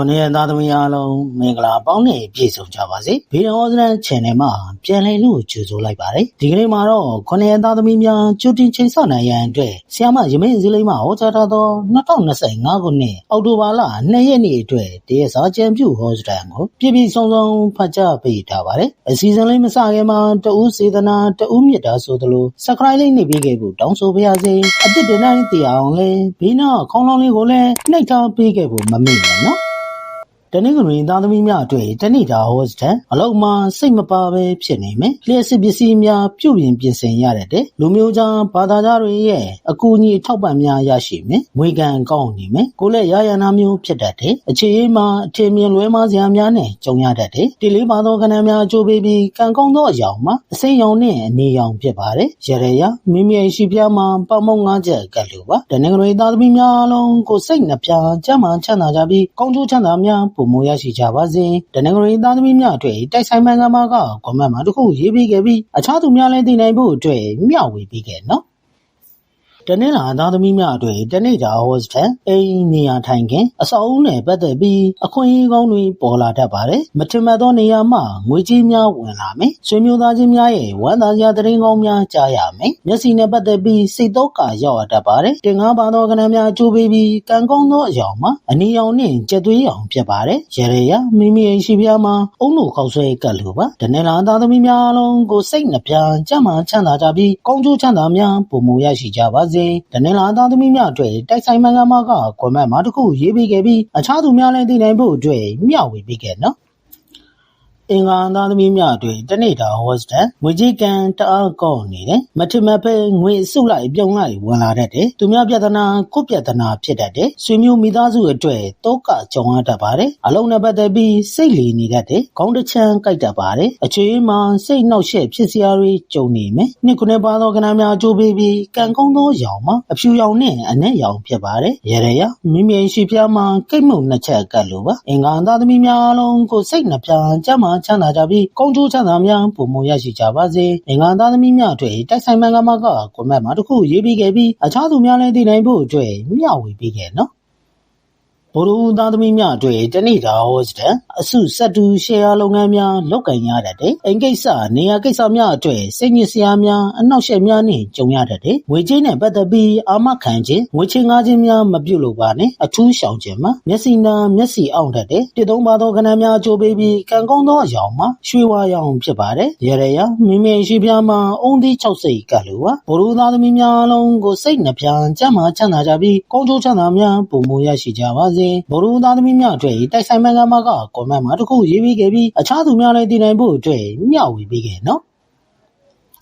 ခုနှစ်ရက်သားသမီးအားလုံးမင်္ဂလာပေါင်းနဲ့ပြည့်စုံကြပါစေဗီဒီယိုစရန် channel မှာပြန်လည်လို့ကြိုဆိုလိုက်ပါတယ်ဒီကနေ့မှာတော့ခုနှစ်ရက်သားသမီးများကြိုတင်ချိန်ဆနိုင်ရန်အတွက်ဆ iam ရမင်းစည်းလိမ့်မှာဟောကြားထားသော2025ခုနှစ်အောက်တိုဘာလ2ရက်နေ့အတွက်တရက်စာကြံပြုဟောစတန်ကိုပြည့်ပြည့်စုံစုံဖတ်ကြားပေးထားပါတယ်အစီအစဉ်လေးမစခင်မှာတဦးစေတနာတဦးမြတ်တာဆိုသလို subscribe လေးနှိပ်ပေးခဲ့ဖို့တောင်းဆိုပါရစေအသစ်တင်တိုင်းသိအောင်လဲဘေးနာခေါင်းလောင်းလေးကိုလည်းနှိပ်ထားပေးခဲ့ဖို့မမေ့နဲ့နော် တနင်္ဂနွေသားသမီးများအတွက်တနေ့တာဟောစတဲ့အလောက်မှစိတ်မပါပဲဖြစ်နေမယ်လျှက်စစ်ပစ္စည်းများပြုပြင်ပြင်ဆင်ရတဲ့လူမျိုးကြားဘာသာကြားတွေရဲ့အကူအညီထောက်ပံ့များရရှိမယ်ငွေကံကောင်းနေမယ်ကိုယ်လက်ရရနာမျိုးဖြစ်တတ်တယ်အခြေအေးမှာအထင်မြင်လွဲမှားစရာများနဲ့ကြုံရတတ်တယ်ဒီလေးပါသောခဏများအကျိုးပေးပြီးကံကောင်းသောအယောင်မှာအစိမ်းရောင်နဲ့အနေရောင်ဖြစ်ပါတယ်ရရရမိမိရဲ့ရှိပြားမှာပေါမုံငါးချက်ကတ်လိုပါတနင်္ဂနွေသားသမီးများအလုံးကိုစိတ်နှပြကြမ်းမှချမ်းသာကြပြီးကောင်းကျိုးချမ်းသာများပုံမရရှိကြပါစေတနင်္ဂနွေသားသမီးများအတွက်တိုက်ဆိုင်မှန်ကမာကကွန်မန့်မှာတစ်ခုရေးပေးခဲ့ပြီးအခြားသူများလည်းသိနိုင်ဖို့အတွက်မျှဝေပေးခဲ့နော် တနင်္လာသားသမီးများအတွက်တနေ့တာဟောစတန်အိမ်နေရာထိုင်ခင်အစောအုံနဲ့ပတ်သက်ပြီးအခွင့်အရေးကောင်းတွေပေါ်လာတတ်ပါတယ်မထင်မှတ်သောနေရာမှာငွေကြေးများဝင်လာမယ်ဆွေမျိုးသားချင်းများရဲ့ဝမ်းသာစရာသတင်းကောင်းများကြားရမယ်မျက်စိနဲ့ပတ်သက်ပြီးစိတ်တော့ကာရောက်ရတတ်ပါတယ်တင်ကားပါသောကဏ္ဍများအကျိုးပေးပြီးကံကောင်းသောအယောင်မှာအနီရောင်နဲ့ကြက်သွေးရောင်ဖြစ်ပါတယ်ရရရမိမိရဲ့ရှိပြားမှာအုံလို့ခောက်ဆွဲကတ်လိုပါတနင်္လာသားသမီးများအလုံးကိုစိတ်နှပြကြမ်းမှချမ်းသာကြပြီးကောင်းကျိုးချမ်းသာများပုံမူရရှိကြပါစေတနင်္လာသားသမီးများအတွက်တိုက်ဆိုင်မှန်ကမာကကွန်မန့်မှာတစ်ခုရေးပေးခဲ့ပြီးအခြားသူများလည်းသိနိုင်ဖို့အတွက်မျှဝေပေးခဲ့နော် အင်္ဂါသားသမီးများအတွက်တနေ့တာဟောစတန်ငွေကြီးကံတအားကောင်းနေတယ်မထင်မှတ်ပဲငွေစုလိုက်ပြုံလိုက်ဝင်လာတတ်တယ်သူများပြဿနာကိုယ့်ပြဿနာဖြစ်တတ်တယ်ဆွေမျိုးမိသားစုအတွက်တောကကြုံရတတ်ပါတယ်အလုံးနဲ့ပတ်သက်ပြီးစိတ်လီနေတတ်တယ်ခေါင်းတစ်ချမ်းကြိုက်တတ်ပါတယ်အခြေအေးမှာစိတ်နှောက်ယှက်ဖြစ်စရာတွေကြုံနေမယ်နှစ်ခုနှစ်ပါသောကဏ္ဍများအကျိုးပေးပြီးကံကောင်းသောရောင်မှာအဖြူရောင်နဲ့အနက်ရောင်ဖြစ်ပါတယ်ရရရမိမိရှိပြားမှာကိတ်မုံနှစ်ချက်ကတ်လိုပါအင်္ဂါသားသမီးများအလုံးကိုစိတ်နှပြကြမ်းမှချမ်းသာကြပြီး ကောင်းကျိုးချမ်းသာများပုံမရရှိကြပါစေအင်္ဂါသားသမီးများအတွက် တိုက်ဆိုင်မှန်ကမက ကွန်မန့်မှာတစ်ခုရေးပြီးခဲ့ပြီး အခြားသူများလည်း သိနိုင်ဖို့အတွက် မျှဝေပေးခဲ့နော် ဗိုလ်တော်သားသမီးများအတွက်တနေ့တာဟောစတဲ့အစုဆက်တူရှယ်ယာလုပ်ငန်းများလုပ်ကင်ရတတ်တယ်။အိမ်ကိစ္စနေရာကိစ္စများအတွက်စိတ်ညစ်စရာများအနှောက်အယှက်များနဲ့ကြုံရတတ်တယ်။ငွေကြေးနဲ့ပတ်သက်ပြီးအာမခံခြင်းငွေချင်းငါးခြင်းများမပြုတ်လို့ပါနဲ့အထူးရှောင်ခြင်းမှာမျက်စိနာမျက်စိအောင်တတ်တယ်။တစ်သုံးပါသောခဏများအကျိုးပေးပြီးကံကောင်းသောအယောင်မှာရွှေဝါရောင်ဖြစ်ပါတယ်။ရရရမိမိရှိပြားမှာအုံသီး၆စိတ်ကလို့ပါဗိုလ်တော်သားသမီးများအလုံးကိုစိတ်နှပြကြမ်းမှချမ်းသာကြပြီးကောင်းကျိုးချမ်းသာများပုံမရရှိကြပါစေဗိုလ်တော်သားသမီးများအတွက်တိုက်ဆိုင်မှန်ကမာကကွန်မန့်မှာတစ်ခုရေးပြီးခဲ့ပြီးအခြားသူများလည်းသိနိုင်ဖို့အတွက်မျှဝေပေးခဲ့နော်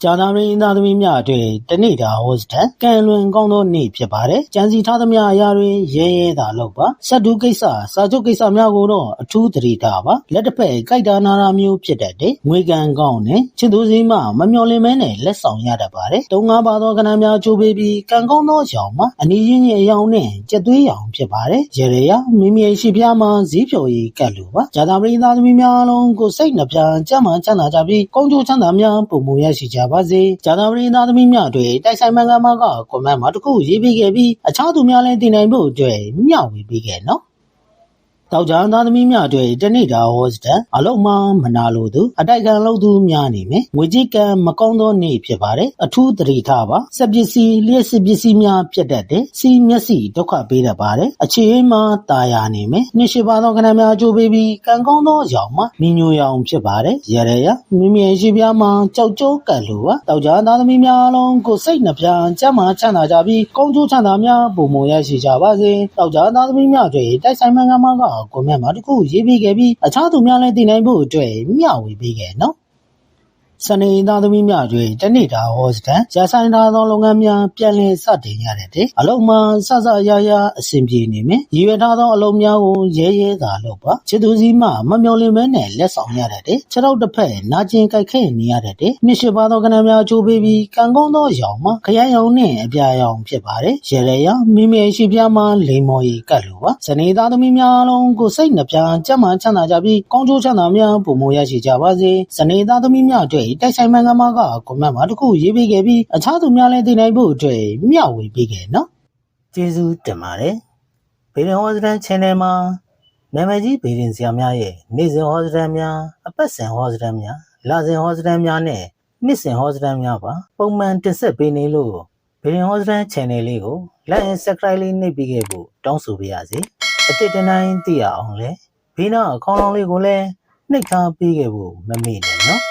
ကြာသာရင်းသားသမီးများအတွက်တနေ့တာဟောစတန်ကံလွန်ကောင်းသောနေ့ဖြစ်ပါတယ်။ကြံစီထားသမျှအရာတွေရဲရဲသာလုပ်ပါ။စက်ဒုကိစ္စစာချုပ်ကိစ္စများကိုတော့အထူးသတိထားပါ။လက်တစ်ဖက်ကြိုက်တာနာတာမျိုးဖြစ်တတ်တယ်။ငွေကံကောင်းနဲ့ချစ်သူစီမှမမျော်လင့်မဲနဲ့လက်ဆောင်ရတတ်ပါတယ်။တုံးငါးပါသောကဏ္ဍများချိုးပေးပြီးကံကောင်းသောရောင်မှာအနီးရင်းရဲ့အယောင်နဲ့ကြက်သွေးရောင်ဖြစ်ပါတယ်။ရေရရမိမိရဲ့ရှိပြားမှာဈေးဖြော်ရည်ကတ်လိုပါ။ကြာသာရင်းသားသမီးများအလုံးကိုစိတ်နှပြကြမ်းမှချမ်းသာကြပြီးကောင်းကျိုးချမ်းသာများပုံမရရှိကြပါစေ။ကြာသာရင်းသားသမီးများအတွက်တိုက်ဆိုင်မှန်ကမာကကွန်မန့်မှာတစ်ခုရေးပေးခဲ့ပြီးအခြားသူများလည်းသိနိုင်ဖို့အတွက်မျှဝေပေးခဲ့နော် တောက်ကြသားသမီးများအတွက်တနေ့တာဟောစတန်အလုံးမမနာလိုသူအတိုက်ခံလုပ်သူများနေမယ်ငွေကြေးကံမကောင်းသောနေ့ဖြစ်ပါတယ်အထူးသတိထားပါစက်ပစ္စည်းလျှက်စစ်ပစ္စည်းများပြတ်တတ်တယ်စီးမျက်စိဒုက္ခပေးတတ်ပါတယ်အခြေအေးမှာตาယာနေမယ်နှစ်ရှိပါသောခဏများအကျိုးပေးပြီးကံကောင်းသောရောင်မှာမြညိုရောင်ဖြစ်ပါတယ်ရရရမိမိရဲ့ရှိပြားမှာကြောက်ကြိုးကံလိုပါတောက်ကြသားသမီးများအလုံးကိုစိတ်နှပြကြမ်းမှချမ်းသာကြပြီးကောင်းကျိုးချမ်းသာများပုံမရရှိကြပါစေတောက်ကြသားသမီးများအတွက်တိုက်ဆိုင်မှန်ကမှကကွန်မန့်မှာတစ်ခုရေးပေးခဲ့ပြီးအခြားသူများလည်းသိနိုင်ဖို့အတွက်မျှဝေပေးခဲ့နော် စနေသားသမီးများတွင်တနေ့တာဟောစတန်ရာဆိုင်ထားသောလုပ်ငန်းများပြန်လည်စတင်ရတဲ့အလုံးမှဆဆရရအဆင်ပြေနေမယ်ရည်ရွယ်ထားသောအလုံးများကိုရဲရဲသာလုပ်ပါချစ်သူစီမှမမျော်လင့်မဲနဲ့လက်ဆောင်ရတဲ့ခြေထောက်တစ်ဖက်နာကျင်ကြိုက်ခဲနေရတဲ့နှစ်ရှိပါသောကဏ္ဍများချိုးပေးပြီးကံကောင်းသောရောင်မှာခရမ်းရောင်နဲ့အပြာရောင်ဖြစ်ပါတယ်ရဲရဲရမိမိရှိပြားမှာလိမ်မော်ရီကတ်လိုပါစနေသားသမီးများအလုံးကိုစိတ်နှပြကြမ်းမှချမ်းသာကြပြီးကောင်းကျိုးချမ်းသာများပုံမရရှိကြပါစေစနေသားသမီးများအတွက်တိုက်ဆိုင်မှန်ကမာကကွန်မန့်မှာတစ်ခုရေးပေးခဲ့ပြီးအခြားသူများလည်းသိနိုင်ဖို့အတွက်မျှဝေပေးခဲ့နော်ကျေးဇူးတင်ပါတယ်ဗီဒီယိုစတန် channel မှာနာမည်ကြီးဗေဒင်ဆရာများရဲ့နေ့စဉ်ဟောစတမ်းများအပတ်စဉ်ဟောစတမ်းများလစဉ်ဟောစတမ်းများနဲ့နှစ်စဉ်ဟောစတမ်းများပါပုံမှန်တင်ဆက်ပေးနေလို့ဗေဒင်ဟောစတမ်း channel လေးကို like and subscribe လေးနှိပ်ပေးခဲ့ဖို့တောင်းဆိုပါရစေအတစ်တနိုင်သိရအောင်လဲဘေးနာအကောင့်လေးကိုလည်းနှိပ်ထားပေးခဲ့ဖို့မမေ့နဲ့နော်